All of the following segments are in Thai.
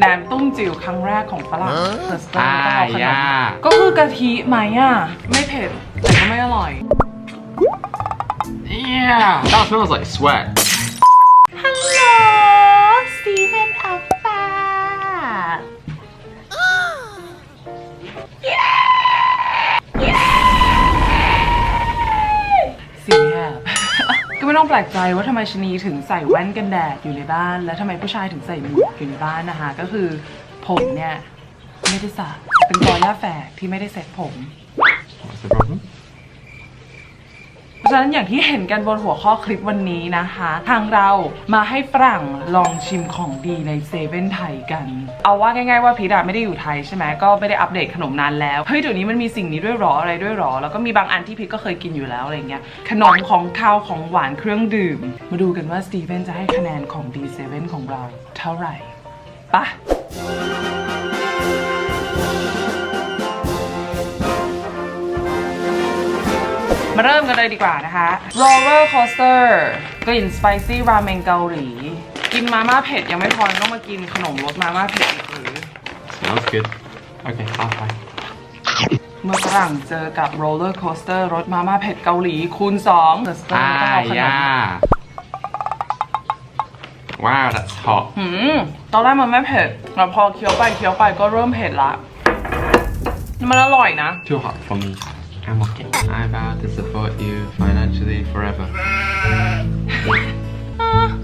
แหนมตุ้มจิ๋วครั้งแรกของฝรั่งเทอร์สเตอร์อ่าต้องเอาขนาดย่านี้ก็คือกะทิไหมอะ ไม่เผ็ด แต่ก็ไม่อร่อย Yeah, that smells like sweat. ฮั ก็ไม่ต้องแปลกใจว่าทำไมชนีถึงใส่แว่นกันแดดอยู่ในบ้าน และทำไมผู้ชายถึงใส่หมวกอยู่ในบ้านนะคะ ก็คือผมเนี่ย ไม่ได้สระเป็นกอย่าแฝกที่ไม่ได้เซ็ตผม What's the problem? เพราะ ฉะนั้นอย่างที่เห็นกันบนหัวข้อคลิปวันนี้นะคะ ทางเรามาให้ฝรั่งลองชิมของดีในเซเว่นไทยกัน เอาว่าง่ายๆว่าพีดาไม่ได้อยู่ไทยใช่ไหมก็ไม่ได้อัปเดตขนมนานแล้วเฮ้ยเดี๋ยวนี้มันมีสิ่งนี้ด้วยหรออะไรด้วยหรอ แล้วก็มีบางอันที่พีก็เคยกินอยู่แล้วอะไรเงี้ยขนมของข้าวของหวานเครื่องดื่ม มาดูกันว่าสตีเฟนจะให้คะแนนของดีเซเว่นของเราเท่าไหร่ปะ มาเริ่มกันเลยดีกว่านะคะ roller coaster กลิ่น spicy ramen เกาหลี กินมาม่าเผ็ดยังไม่พอยังต้องมากินขนมรสมาม่าเผ็ดอีกหรือ Smells good. Okay, I'll try. เมื่อฝรั่งเจอกับ roller coaster รสมาม่าเผ็ดเกาหลีคูณ2ต้อง Ah, เอาขนาด yeah. Wow, that's hot. หืมตอนแรกมันไม่เผ็ดแต่พอเคี้ยวไปเคี้ยวไปก็เริ่มเผ็ดละ มันอร่อยนะ Too hot for me. Hamilton. I vow to support you financially forever. Ah.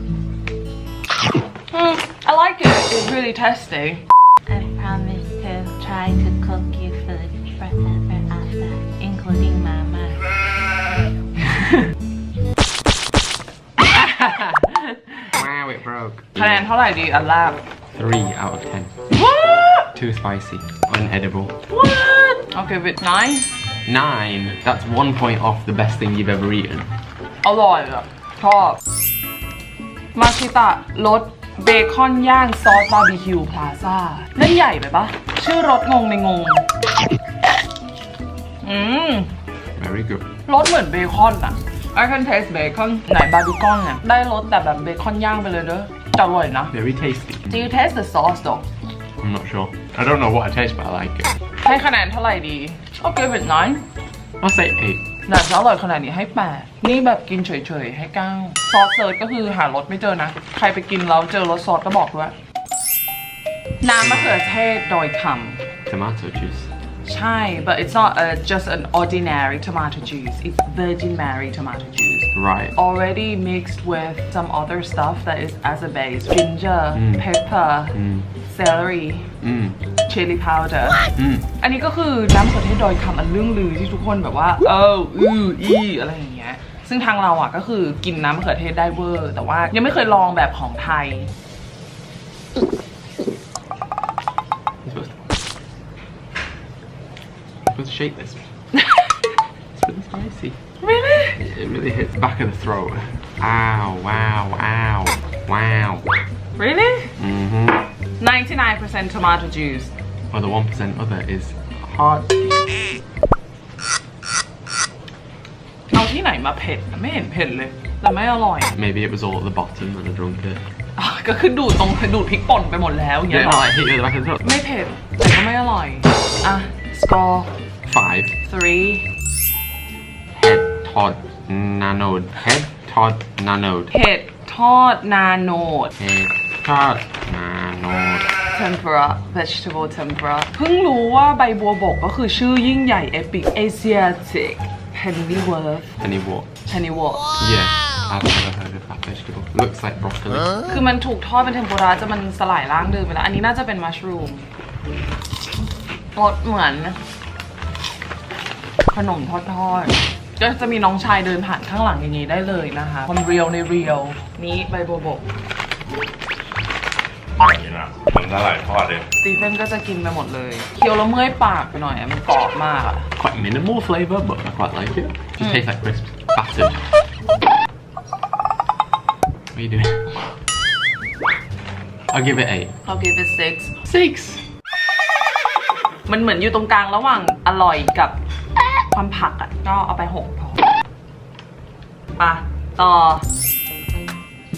Mm, I like it. It's really tasty. I promise to try to cook you food forever after, including mama. wow, it broke. Plan, how do you allow? Three out of ten. What? Too spicy. Unedible. What? I'll give it nine. Nine. That's one point off the best thing you've ever eaten. อร่อยอะชอบ มาชิตะรสเบคอนย่างซอสบาร์บีคิวพลาซ่าเล่นใหญ่ไปปะชื่อรสงงในงง อืม Very good. รสเหมือนเบคอนอะ I can taste bacon ไหนบาร์บีคอนอะได้รสแต่แบบเบคอนย่างไปเลยเด้อแต่อร่อยนะ Very tasty. Do you taste the sauce though I'm not sure. I don't know what I taste, but I like it. ให้คะแนนเท่าไหร่ดี I'll give it nine I'll say eight. แต่จะอร่อยขนาดนี้ให้แปดนี่แบบกินเฉยๆ ให้เก้าซอสเซิร์ชก็คือหารสไม่เจอนะ ใครไปกินแล้วเจอรสซอสก็บอกด้วย น้ำมะเขือเทศโดยค Tomato juice. ำใช่ but it's not a, just an ordinary tomato juice it's Virgin Mary tomato juice Right. already mixed with some other stuff that is as a base ginger pepper Celery Mm. chili powder Mm. อันนี้ก็คือน้ำมะเขือเทศดอยคำอันเรื่องลือที่ทุกคนแบบว่า เอออืออีอะไรอย่างเงี้ย ซึ่งทางเราอะก็คือกินน้ำมะเขือเทศได้เวอร์ แต่ว่ายังไม่เคยลองแบบของไทย You're supposed to, you're supposed to shake this. it's really spicy. really It really hits the back of the throat. Ow, wow, ow, wow. really Mm-hmm. 99% tomato juice Well, the 1% other is hard. เอาที่ไหนมาเผ็ดไม่เห็นเผ็ดเลย แต่ไม่อร่อย Maybe it was all at the bottom and I drunk it. อ่ะก็คือดูดตรงดูดพริกป่นไปหมดแล้วอย่างเงี้ Yeah, ยเหรอ like hit you at the back of the throat. ไม่เผ็ด แต่ก็ไม่อร่อย อ่ะ score Five. three Head Todd Nanode. Head Todd Nanode. เห็ดทอดนาโนด Head Todd Nanode. Tempura vegetable tempura เพิ่งรู้ว่าใบบัวบกก็คือชื่อยิ่งใหญ่ epic Asiatic pennyworth Pennyworth. pennyworth Yeah. I've never heard of that vegetable. Looks like broccoli. คือมันถูกทอดเป็นเทมปุระจะมันสลายร่างเดิมไปแล้ว อันนี้น่าจะเป็นมัชรูมรสเหมือน ขนมทอดทอดๆก็จะมีน้องชายเดินผ่านข้างหลังอย่างนี้ได้เลยนะคะ ความเรียวในเรียวนี้ใบบัวบกนี่ นะมันสลายทอดเลย สตีเฟนก็จะกินไปหมดเลย เคี้ยวแล้วเมื่อยปากไปหน่อยอะมันกรอบมากอะ Quite minimal flavour, but I quite like it. Just tastes like crisps. Battered. What are you doing? I'll give it eight. I'll give it six Six. มันเหมือนอยู่ตรงกลางระหว่างอร่อยกับความผักอะก็เอาไปหกพอปะต่อ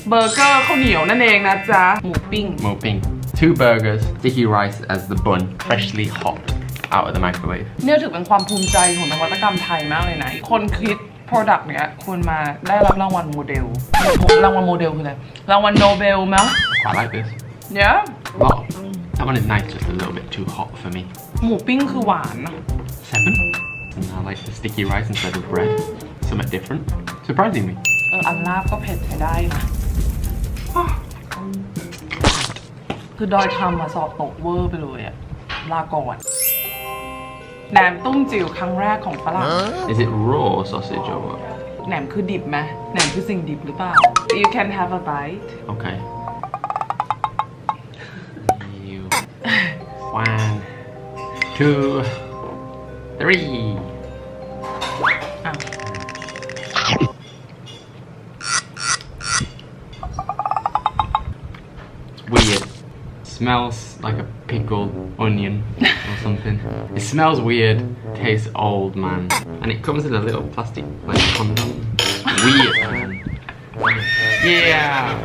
เบอร์เกอร์ข้าวเหนียวนั่นเองนะจ๊ะ หมูปิ้ง Moping. Two burgers, sticky rice as the bun, freshly hot out of the microwave. เนี่ยถือเป็นความภูมิใจของนวัตกรรมไทยมากเลยนะ คนคิด Product เนี้ยควรมาได้รับรางวัลโมเดล รางวัลโมเดลคืออะไร รางวัลโนเบลมั้ย Quite like this. เนี่ย A lot. That one is nice, just a little bit too hot for me. หมูปิ้งคือหวาน Seven. And I like the sticky rice instead of bread. Something different. Surprising me. เอออันลาบก็เผ็ดใช้ได้นะ คือดอยทำมาสอบตกเวอร์ไปเลยอะลาก่อนแหนมตุ้มจิ๋วครั้งแรกของฝรั่ง Is it raw sausage or what? แหนมคือดิบไหมแหนมคือสิ่งดิบหรือเปล่า You can have a bite Okay. You. One, two, three. Smells like a pickled onion or something. It smells weird. Tastes old, man. And it comes in a little plastic like condom. Weird, man. Yeah.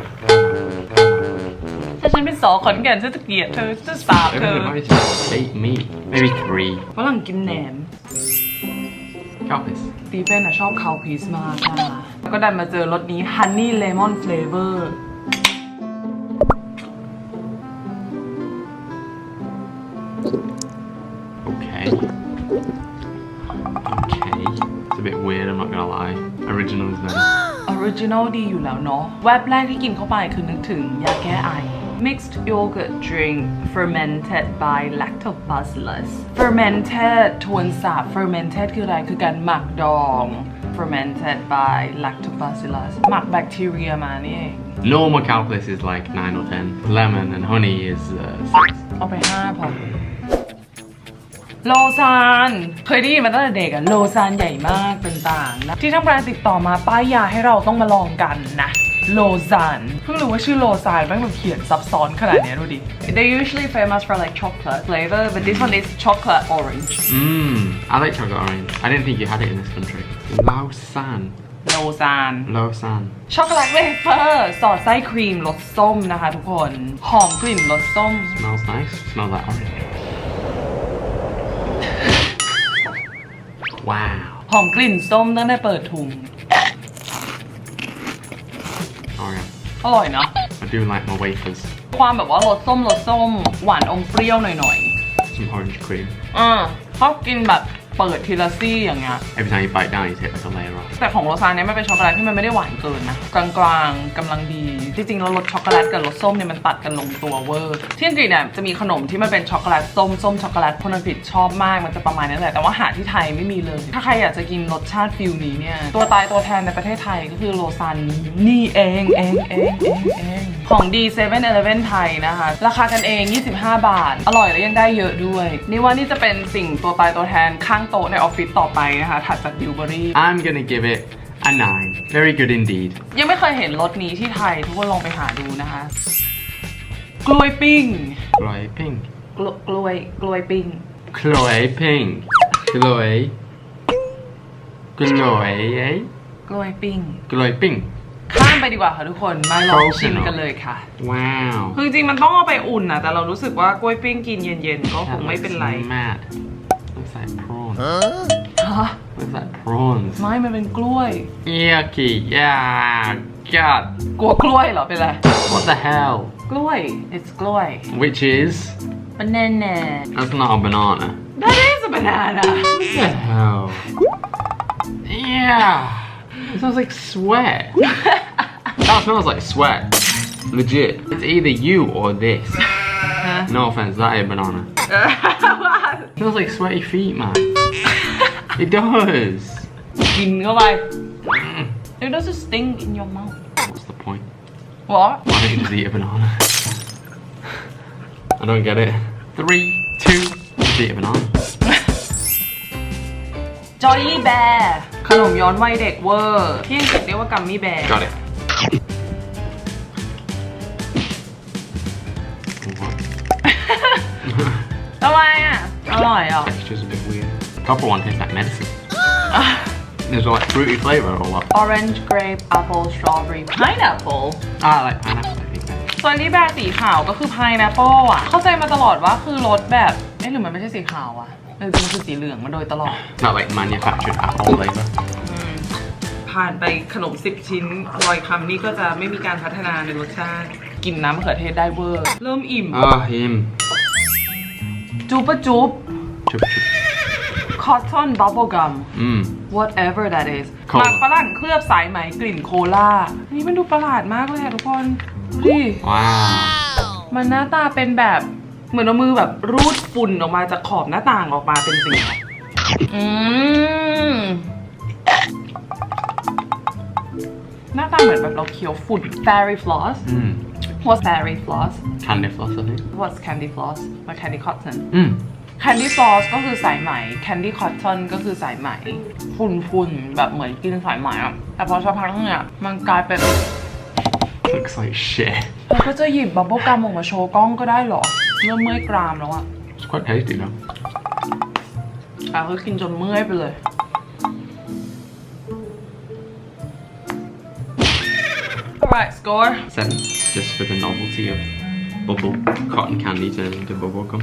ถ้าฉันเป็นสอขอนแก่นฉันจะเกลียดเธอฉันจะสาบเธอ Everybody just hate me. Maybe three. ฝรั่งกินแหนม Cowpies. สตีเฟนอะชอบคาวพีซมากค่ะแล้วก็ดันมาเจอรสนี้ฮันนี่ Okay. Okay. It's a bit weird, I'm not gonna lie. Original is better. ออริจินอลดีอยู่แล้วเนาะ แวบแรกที่กินเข้าไปคือนึกถึงยาแก้ไอ Mixed yogurt drink fermented by lactobacillus fermented ทวนสาบ fermented คืออะไร คือการหมักดอง fermented by lactobacillus หมักแบคทีเรียมานี่เอง Normal cowpies is like 9 or 10. Lemon and honey is uh, 6. เอาไปห้าพอ โลซานเคยได้ยินมาตั้งแต่เด็กอะโลซานใหญ่มากเป็นต่างนะที่ทางแบรนด์ติดต่อมาป้ายยาให้เราต้องมาลองกันนะโลซานเพิ่งรู้ว่าชื่อโลซานแม่งแบบเขียนซับซ้อนขนาดเนี้ยดูดิ They usually famous for like chocolate flavor but this one is chocolate orange Mmm. I like chocolate orange. I didn't think you had it in this country. Lausanne. โลซาน Lausanne. ช็อกโกแลตเวเฟอร์สอดไส้ครีมรสส้มนะคะทุกคน หอมกลิ่นรสส้ม Smells nice. Smells like orange. Wow. หอมกลิ่นส้มตั้งแต่เปิดถุง Oreo. อร่อยเนาะ I do like my wafers. ความแบบว่ารสส้มรสส้ม หวานอมเปรี้ยวหน่อย Some orange cream. ๆอ่าชอบกินแบบ เปิดทีละซี่อย่างเงี้ย Every time you bite down, you take like a layer off. แต่ของโรซานเนี่ยมันเป็นช็อกโกแลตที่มันไม่ได้หวานเกินนะ กลางๆกำลังดี จริงๆแล้วรสช็อกโกแลตกับรสส้มเนี่ยมันตัดกันลงตัวเวอร์ ที่อังกฤษเนี่ยจะมีขนมที่มันเป็นช็อกโกแลตส้มส้มช็อกโกแลตคนอังกฤษชอบมากมันจะประมาณนี้แหละแต่ว่าหาที่ไทยไม่มีเลย ถ้าใครอยากจะกินรสชาติฟิลนี้เนี่ยตัวตายตัวแทนในประเทศไทยก็คือโรซานนี้นี่เองเองเองเองเอง ของดี7 e เ e ่ e อไทยนะคะ ราคากันเอง 25 บาท อร่อยและยังได้เยอะด้วย นี่ว่านี่จะเป็นสิ่งตัวตายตัวแทนข้างโต๊ะในออฟฟิศต่อไปนะคะ ถัดจากบิวเบอรี่ I'm gonna give it a 9. Very good indeed. ยังไม่เคยเห็นรสนี้ที่ไทย ทุกคนลองไปหาดูนะคะ กล้วยปิ้ง Chloe Pink. กลกล้วยกล้วยปิ้ง Chloe Pink. Chloe. Chloe, eh? กล้วยปิ้ง Chloe Pink. ข้ามไปดีกว่าค่ะทุกคน มาลองชิมกันเลยค่ะ Wow. คือจริงๆมันต้องเอาไปอุ่นนะแต่เรารู้สึกว่ากล้วยปิ้งกินเย็นๆ ก็ค That งไม่เป็นไร looks Mad. Looks like prawn. ฮะ Looks like prawns. ไม่ มันเป็นกล้วย Yucky. Yeah. God. กลัวกล้วยเหรอ เป็นไร What the hell? กล้วย it's กล้วย Which is? banana That's not a banana. that is a banana What the hell? Yeah. It smells like sweat. that smells like sweat. Legit. It's either you or this. No offense, that ain't banana. It smells like sweaty feet, man. it does. กินเข้าไป it doesn't stink in your mouth What's the point? what Why don't you just eat a banana? I don't get it. Three, two, just eat a banana. จอยลี่แบร์ขนมย้อนวัยเด็กเวอร์ ที่อังกฤษเรียกว่ากัมมี่แบร์ Got it. ทำไมอะ อร่อยอะ Texture's a bit weird. Proper one tastes like medicine. There's like fruity flavour or what? orange grape apple strawberry pineapple Ah, I like pineapple, I think. ซอยลี่แบร์สีขาวก็คือพายแอปเปิลอะ เข้าใจมาตลอดว่าคือรสแบบเอ๊ะหรือมันไม่ใช่สีขาวอะเออมันคือสีเหลืองมาโดยตลอด It's not like manufactured apple flavor. อืมผ่านไปขนม 10 ชิ้นรอยคำนี่ก็จะไม่มีการพัฒนาในรสชาติ กินน้ำมะเขือเทศได้เวอร์ เริ่มอิ่ม Ah, him. จูปะจุบ Chup chup. cotton bubble gum Mmm. whatever that is โคหมากฝรั่งเคลือบสายไหมกลิ่นโคลาอันนี้มันดูประหลาดมากเลยอะทุกคนดูดิ Wow. มันหน้าตาเป็นแบบเหมือนเอามือแบบรูดฝุ่นออกมาจากขอบหน้าต่างออกมาเป็นสีอืมหน้าตาเหมือนแบบเราเคี้ยวฝุ่น fairy floss Mmm. What's fairy floss Candy floss, I think. what's candy floss มา candy cotton Mmm. candy floss ก็คือสายไหม candy cotton ก็คือสายไหม ฝุ่นๆ แบบเหมือนกินสายไหมอะ แต่พอสักพักเนี่ย มันกลายเป็น Looks like shit. เราก็จะหยิบบับเบิ้ลกัมออกมาโชว์กล้องก็ได้เหรอ เริ่มเมื่อยกรามแล้วอะ It's quite tasty though. อะก็กินจนเมื่อยไปเลย alright score Seven. Just for the novelty of bubble cotton candy turning into bubble gum.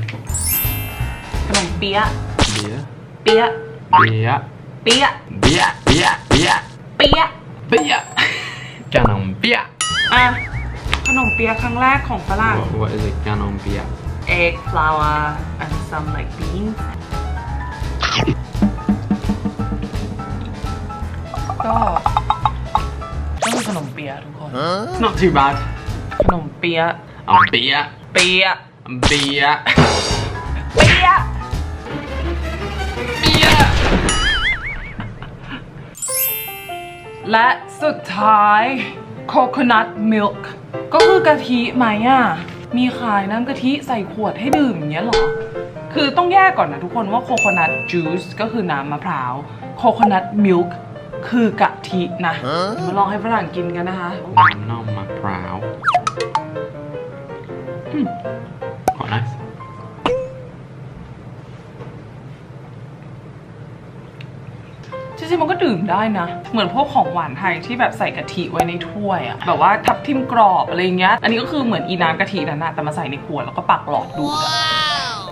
ขนมเปี๊ยะ Beer. เปี๊ยะ Beer. เปี๊ยะ Beer. Beer. Beer. เปี๊ยะ Beer. Ganon beer. อะ ขนมเปี๊ยะครั้งแรกของฝรั่ง What, what is it? Ganon beer. egg flour and some like beans ก็ก็คือขนมเปี๊ยะทุกคน It's not too bad. ขนมเปี๊ยะ I'm beer. เปี๊ยะ I'm beer. เปี๊ยะ beer. และสุดท้าย coconut milk ก็คือกะทิไหมอะ มีขายน้ำกะทิใส่ขวดให้ดื่มอย่างเงี้ยเหรอ คือต้องแยกก่อนนะทุกคนว่า coconut juice ก็คือน้ำมะพร้าว coconut milk คือกะทินะเดี๋ยวมาลองให้ฝรั่งกินกันนะคะ No, my brow. Hmm. Quite nice. จริงๆมันก็ดื่มได้นะ เหมือนพวกของหวานไทยที่แบบใส่กะทิไว้ในถ้วยอะแบบว่าทับทิมกรอบอะไรเงี้ย อันนี้ก็คือเหมือนอีน้ำกะทินั่นนะแต่มาใส่ในขวดแล้วก็ปักหลอดดูดอะ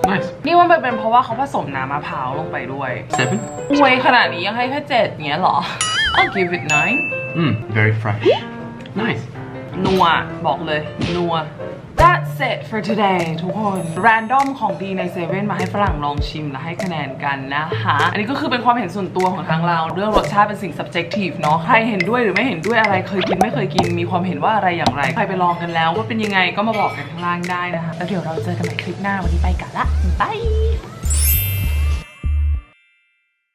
Nice. นี่ว่ามันเป็นเพราะว่าเขาผสมน้ำมะพร้าวลงไปด้วย Seven. อวยขนาดนี้ยังให้แค่เจ็ดเงี้ยเหรอ I'll give it nine Mmm. Very fresh. Nice. นัวบอกเลย นัว That's it for today ทุกคน random ของดีในเซเว่นมาให้ฝรั่งลองชิมและให้คะแนนกันนะคะ อันนี้ก็คือเป็นความเห็นส่วนตัวของทางเรา เรื่องรสชาติเป็นสิ่ง subjective เนาะ ใครเห็นด้วยหรือไม่เห็นด้วยอะไร เคยกินไม่เคยกิน มีความเห็นว่าอะไรอย่างไร ใครไปลองกันแล้วว่าเป็นยังไงก็มาบอกกันข้างล่างได้นะคะ แล้วเดี๋ยวเราเจอกันใหม่คลิปหน้า วันนี้ไปกันละบาย